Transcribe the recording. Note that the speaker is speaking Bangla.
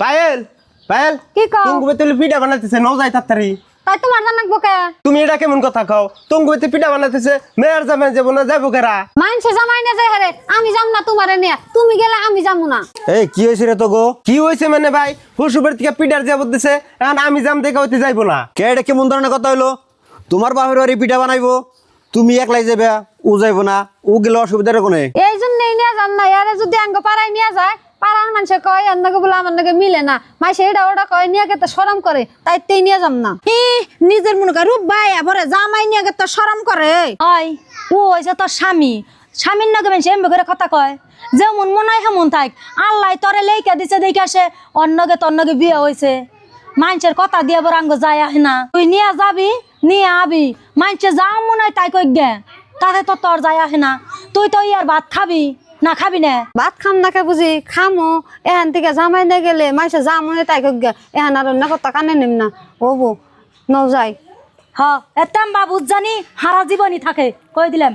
পায়েল পায়েল কি কও? তুমি বেতে পিঠা বানাইতেছে নও যাই তাড়াতাড়ি। তাই তোমার জানাকবো কে? তুমি এটা কেমন কথা কও? তুমি বেতে পিঠা বানাইতেছে মেয়ের জামাই যাব না যাব কেরা? মাইনসে জামাই না যায় হারে আমি যাম না তোমারে নিয়ে তুমি গেলে আমি যাব না। এই কি হয়েছে রে তো গো কি হয়েছে মানে ভাই? শ্বশুরের থেকে পিঠার যাব দিছে এখন আমি যাম দেখে হইতে যাইবো না। কে এটা কেমন ধরনের কথা হইল? তোমার বাপের বাড়ি পিঠা বানাইবো তুমি একলাই যাবে ও যাইবো না ও গেলে অসুবিধার কোনে এই জন্যই নিয়ে যান না ইয়ারে যদি আঙ্গ পাড়ায় নিয়ে যায় পাড়ার মানুষে কয় নাকি বলে আমার নাকি মিলে না। মাসে এটা ওটা কয় নিয়ে গেতে সরম করে? তাই তেই নিয়ে যাম না। ই নিজের মনে কর ভাই আবরে জামাই নিয়ে গে তো শরম করে? ওই ও হয়েছে তোর স্বামী। স্বামীর নাকি মানুষ এমবে করে কথা কয়। যেমন মনে হয় হেমন থাক। আল্লাহ তরে লেখা দিছে দেখে আসে অন্যকে তন্নকে বিয়ে হয়েছে মানুষের কথা দিয়ে বড় আঙ্গ যায় না। তুই নিয়ে যাবি নিয়ে আবি। মানুষে যা মনে হয় তাই কই গে তাতে তো তোর যায় আহে না। তুই তো ইয়ার ভাত খাবি। না খাবি না? ভাত খাম নাকে বুঝি? খামো। এখান থেকে জামাই না গেলে মাইসে যা হয়ে তাই এখান আর অন্য কথা কানে নিম না। ও বো নও যাই। হ এতাম বাবু জানি হারা জীবনই থাকে। কই দিলাম?